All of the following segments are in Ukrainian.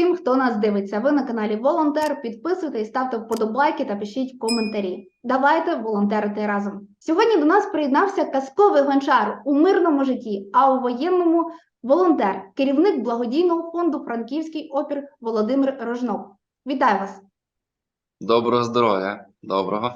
усім, хто нас дивиться. Ви на каналі Волонтер. Підписуйтесь, ставте вподобайки та пишіть коментарі. Давайте волонтерити разом. Сьогодні до нас приєднався казковий гончар у мирному житті, а у воєнному волонтер, керівник благодійного фонду Франківський опір Володимир Рожнов. Вітаю вас! Доброго здоров'я. Доброго.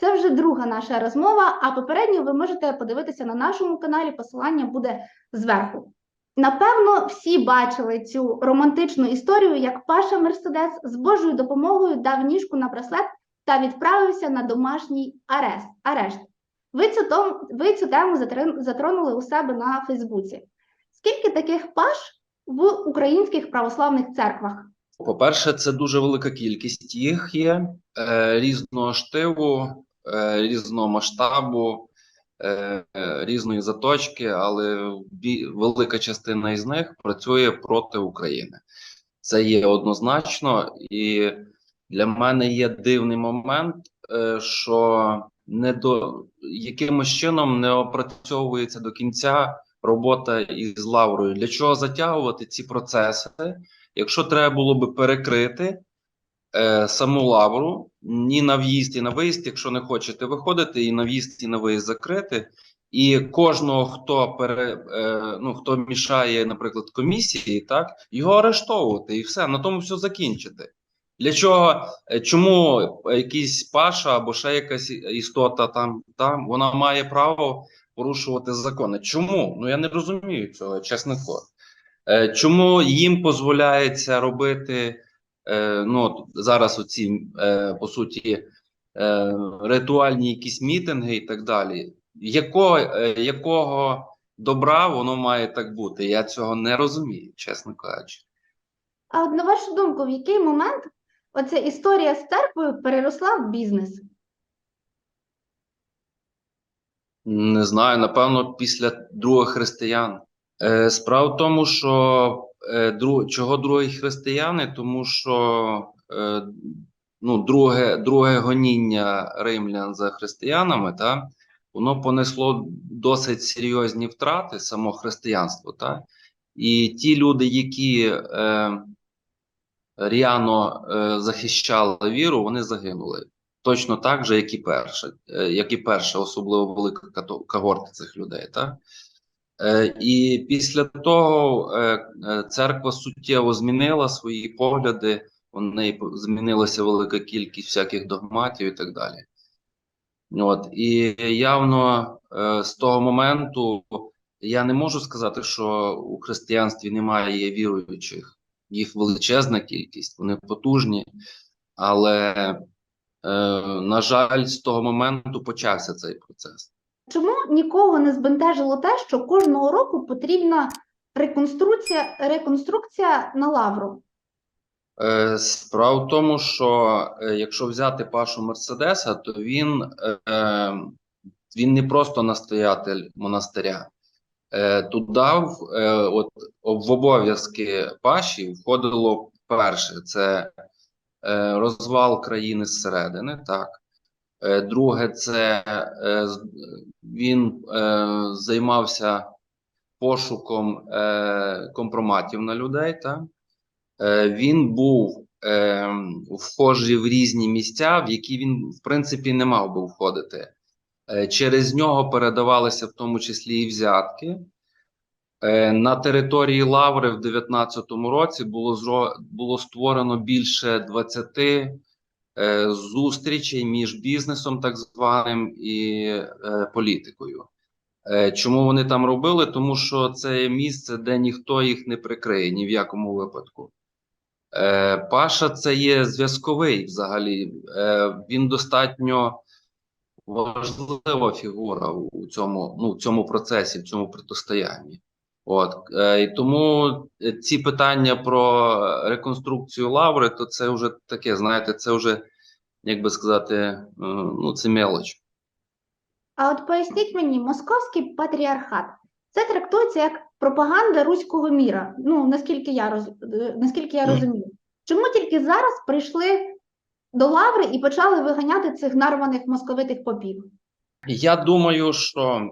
Це вже друга наша розмова. А попередньо ви можете подивитися на нашому каналі. Посилання буде зверху. Напевно, всі бачили цю романтичну історію, як Паша Мерседес з Божою допомогою дав ніжку на браслет та відправився на домашній арест. арешт. Ви цю, том, ви цю тему затронули у себе на Фейсбуці. Скільки таких паш в українських православних церквах? По-перше, це дуже велика кількість їх є е, різного штиву, е, різного масштабу, різної заточки, але велика частина із них працює проти України. Це є однозначно, і для мене є дивний момент, е, що не до якимось чином не опрацьовується до кінця робота із лаврою. Для чого затягувати ці процеси? Якщо треба було би перекрити е, саму лавру, ні на в'їзд і на виїзд, якщо не хочете виходити, і на в'їзд і на виїзд закрити, і кожного, хто пере, е, ну, хто мішає, наприклад, комісії, так, його арештовувати і все, на тому все закінчити. Для чого, е, чому якийсь паша або ще якась істота там, там вона має право порушувати закони? Чому? Ну я не розумію цього, чесно Чому їм дозволяється робити е, ну, от зараз оці, е, по суті, е, ритуальні якісь мітинги і так далі? Якого, е, якого добра воно має так бути? Я цього не розумію, чесно кажучи. А от на вашу думку, в який момент оця історія з церквою переросла в бізнес? Не знаю, напевно, після других християн. Е, справа в тому, що чого другі християни, тому що е, ну, друге, друге гоніння римлян за християнами, та, воно понесло досить серйозні втрати само християнство. Та? І ті люди, які е, ряно е, захищали віру, вони загинули. Точно так же, як і перша, е, як і перша, особливо велика когорта цих людей. Так? Е, І після того е, е, церква суттєво змінила свої погляди, у неї змінилася велика кількість всяких догматів і так далі. От, і явно з того моменту я не можу сказати, що у християнстві немає віруючих. Їх величезна кількість, вони потужні, але, на жаль, з того моменту почався цей процес. Чому нікого не збентежило те, що кожного року потрібна реконструкція, реконструкція на лавру? Е, Справа в тому, що е, якщо взяти Пашу Мерседеса, то він, е, він не просто настоятель монастиря. Е, Туди в, от, в обов'язки Паші входило перше це розвал країни зсередини, так. Е, Друге, це е, він е, займався пошуком компроматів на людей, так. Е, Він був вхожий в різні місця, в які він, в принципі, не мав би входити. Через нього передавалися в тому числі і взятки. На території Лаври в 19-му році було, було створено більше 20 е, зустрічей між бізнесом, так званим, і е, політикою. Е, Чому вони там робили? Тому що це місце, де ніхто їх не прикриє ні в якому випадку. Паша це є зв'язковий взагалі. Він достатньо важлива фігура у цьому, ну, в цьому процесі, в цьому протистоянні. От і тому ці питання про реконструкцію лаври, то це вже таке, знаєте, це вже, як би сказати, е, ну це мелоч. А от поясніть мені, московський патріархат це трактується як пропаганда руського міра. Ну наскільки я роз... е, наскільки я розумію. Чому тільки зараз прийшли до лаври і почали виганяти цих нарваних московитих попів? Я думаю, що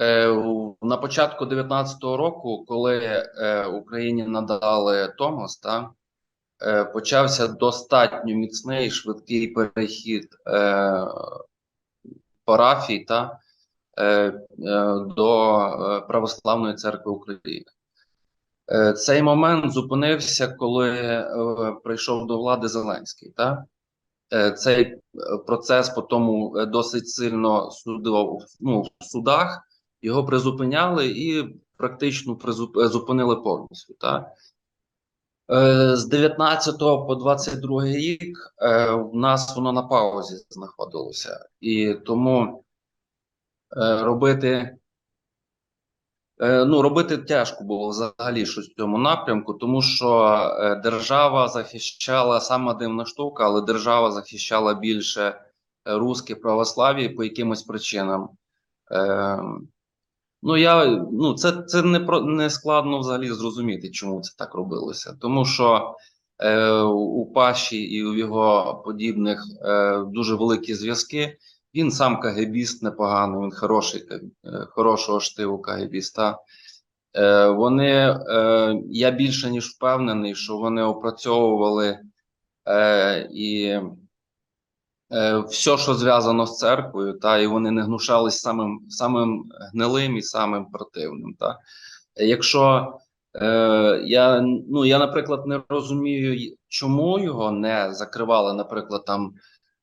Е, на початку 19-го року, коли е, Україні надали Томос, та, почався достатньо міцний швидкий перехід е, парафій та, е, е, до е, Православної церкви України. Е, Цей момент зупинився, коли е, прийшов до влади Зеленський. Та? Е, Цей е, процес по тому е, досить сильно судов, ну, в судах його призупиняли і практично призуп- е, зупинили повністю. Та? Е, З 19 по 22 рік е, в нас воно на паузі знаходилося, і тому е, робити. Ну, робити тяжко було взагалі щось в цьому напрямку, тому що держава захищала сама дивна штука, але держава захищала більше русське православ'я по якимось причинам. Ну, я, ну, це, це не, про, не складно взагалі зрозуміти, чому це так робилося. Тому що е, у Паші і у його подібних е, дуже великі зв'язки. Він сам КГБіст непоганий, він хороший, е, хорошого штиву КГБіста. Е, вони, е, я більше ніж впевнений, що вони опрацьовували е, і все, що зв'язано з церквою, та, і вони не гнушались самим, самим гнилим і самим противним. Та. Якщо е, я, ну, я, наприклад, не розумію, чому його не закривали, наприклад, там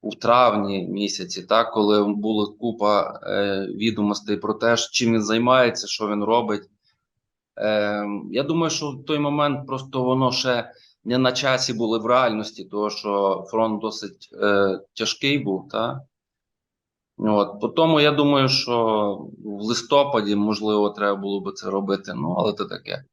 у травні місяці, так, коли була купа е, відомостей про те, чим він займається, що він робить. Е, я думаю, що в той момент просто воно ще не на часі було в реальності, тому що фронт досить е, тяжкий був. Та? От, по тому я думаю, що в листопаді, можливо, треба було би це робити. Ну, але це таке.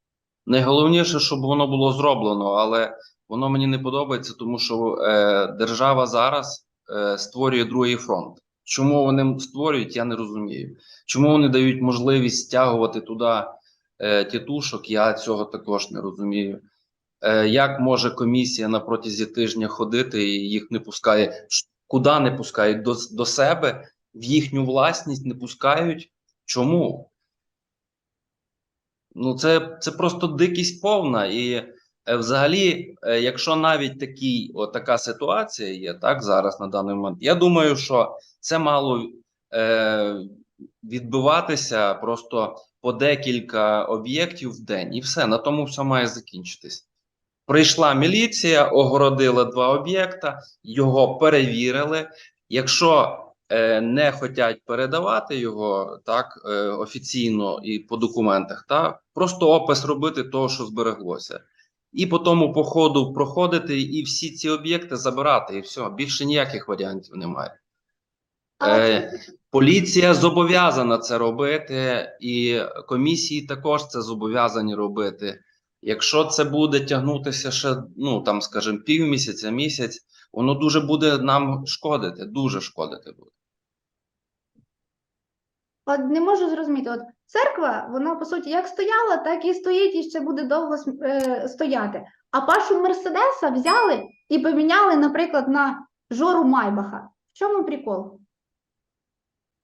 Найголовніше, щоб воно було зроблено, але воно мені не подобається, тому що е, держава зараз е, створює другий фронт. Чому вони створюють, я не розумію. Чому вони дають можливість стягувати туди е, тітушок, я цього також не розумію. Е, як може комісія на протязі тижня ходити і їх не пускає? Куди не пускають? До, до себе, в їхню власність не пускають? Чому? Ну, це, це просто дикість повна. І е, взагалі, е, якщо навіть такий, от така ситуація є, так, зараз на даний момент, я думаю, що це мало е, відбиватися просто по декілька об'єктів в день, і все, на тому все має закінчитись. Прийшла міліція, огородила два об'єкта, його перевірили. Якщо е, не хочуть передавати його так е, офіційно і по документах, так просто опис робити того, що збереглося, і по тому по ходу проходити і всі ці об'єкти забирати, і все більше ніяких варіантів немає. Е, поліція зобов'язана це робити, і комісії також це зобов'язані робити. Якщо це буде тягнутися ще, ну там, скажімо, півмісяця, місяць, воно дуже буде нам шкодити, дуже шкодити буде. От не можу зрозуміти, от церква, вона по суті як стояла, так і стоїть і ще буде довго е, стояти. А Пашу Мерседеса взяли і поміняли, наприклад, на Жору Майбаха. В чому прикол?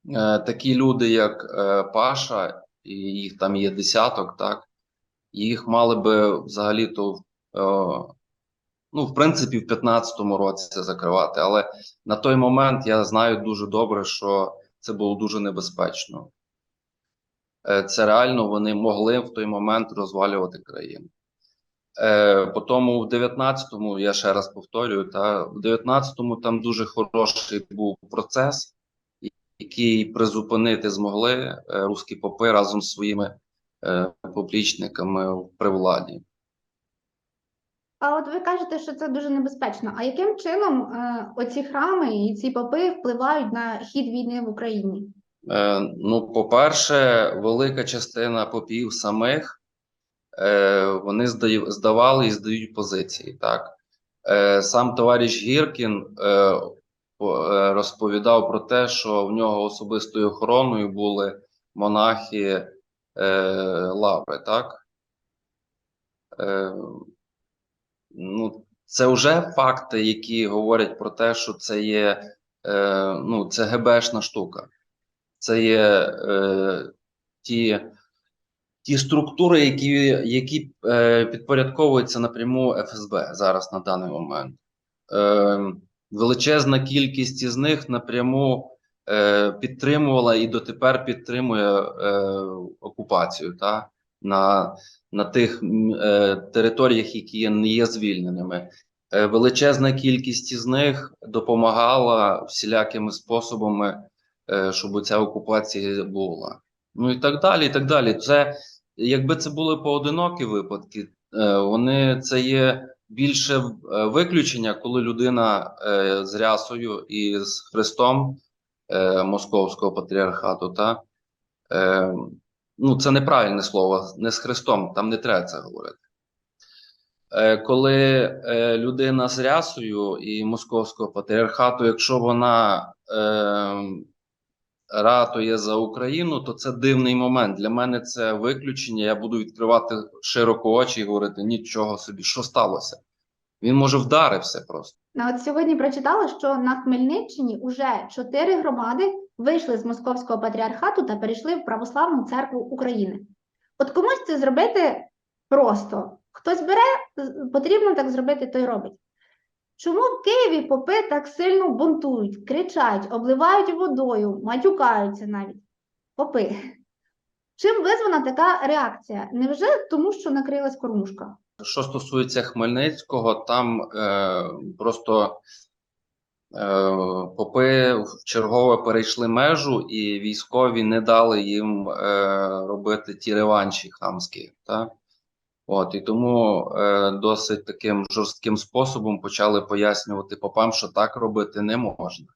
Е, такі люди, як е, Паша, і їх там є десяток, так, їх мали би взагалі-то, е, ну, в принципі, в 15-му році закривати. Але на той момент я знаю дуже добре, що це було дуже небезпечно. Е, це реально вони могли в той момент розвалювати країну. Е, по тому в 19-му, я ще раз повторюю, та в 19-му там дуже хороший був процес який призупинити змогли е, русські попи разом з своїми поплічниками при владі. А от ви кажете, що це дуже небезпечно. А яким чином е, оці храми і ці попи впливають на хід війни в Україні? Е, ну, по-перше, велика частина попів самих е, вони здавали і здають позиції. Так? Е, сам товариш Гіркін е, е, розповідав про те, що в нього особистою охороною були монахи е, Лаври, так? Е, ну, це вже факти, які говорять про те, що це є е, ну, це ГБшна штука. Це є ті, ті структури, які, які підпорядковуються напряму ФСБ зараз на даний момент. Величезна кількість із них напряму підтримувала і дотепер підтримує е, окупацію та, на, на тих е, територіях, які не є звільненими. Е, величезна кількість із них допомагала всілякими способами, е, щоб ця окупація була. Ну і так далі. і так далі. Це якби це були поодинокі випадки, е, вони це є більше е, виключення, коли людина е, з рясою і з Христом е, Московського патріархату, та е, ну це неправильне слово, не з Христом, там не треба це говорити. Е, коли е, людина з рясою і московського патріархату, якщо вона е, ратує за Україну, то це дивний момент. Для мене це виключення. Я буду відкривати широко очі і говорити: нічого собі, що сталося? Він може вдарився просто. Ну, От сьогодні прочитала, що на Хмельниччині уже чотири громади вийшли з московського патріархату та перейшли в Православну церкву України. От комусь це зробити просто. Хтось бере, потрібно так зробити, той робить. Чому в Києві попи так сильно бунтують, кричать, обливають водою, матюкаються навіть? Попи. Чим визвана така реакція? Невже тому, що накрилась кормушка? Що стосується Хмельницького, там е, просто е, попи в чергове перейшли межу, і військові не дали їм е, робити ті реванші хамські. Та? От, і тому е, досить таким жорстким способом почали пояснювати попам, що так робити не можна.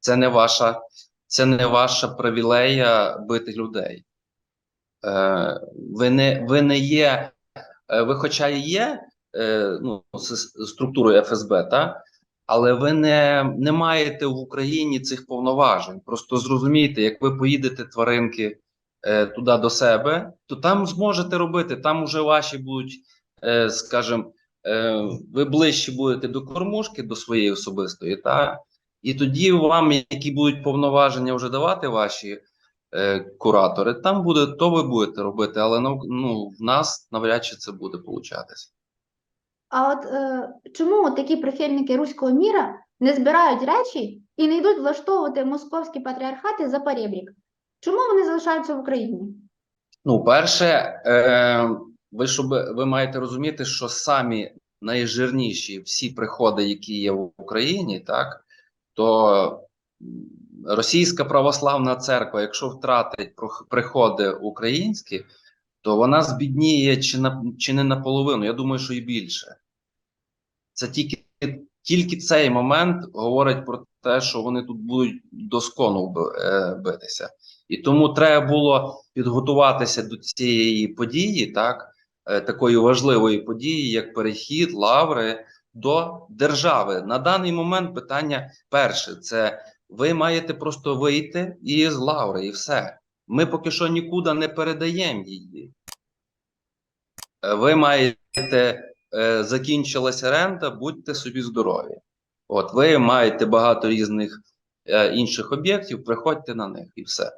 Це не ваша, це не ваша привілея бити людей. Е, ви, не, ви не є ви, хоча і є е, ну, структурою ФСБ, та? але ви не, не маєте в Україні цих повноважень. Просто зрозумійте, як ви поїдете тваринки е, туди до себе, то там зможете робити, там уже ваші будуть, е, скажімо, е, ви ближче будете до кормушки, до своєї особистої, та? і тоді вам, які будуть повноваження вже давати ваші е, куратори, там буде, то ви будете робити, але ну, ну, в нас навряд чи це буде получатися. А от е, чому такі прихильники руського міра не збирають речі і не йдуть влаштовувати московські патріархати за перебрік? Чому вони залишаються в Україні? Ну, перше, е, ви щоб ви маєте розуміти, що самі найжирніші всі приходи, які є в Україні, так то Російська православна церква, якщо втратить приходи українські, то вона збідніє чи на чи не наполовину. Я думаю, що і більше. Це тільки, тільки цей момент говорить про те, що вони тут будуть доскону е, битися. І тому треба було підготуватися до цієї події, так, е, такої важливої події, як перехід лаври до держави. На даний момент питання перше: це ви маєте просто вийти із лаври, і все. Ми поки що нікуди не передаємо її. Е, Ви маєте е, закінчилася рента, будьте собі здорові. От ви маєте багато різних е, інших об'єктів, приходьте на них і все.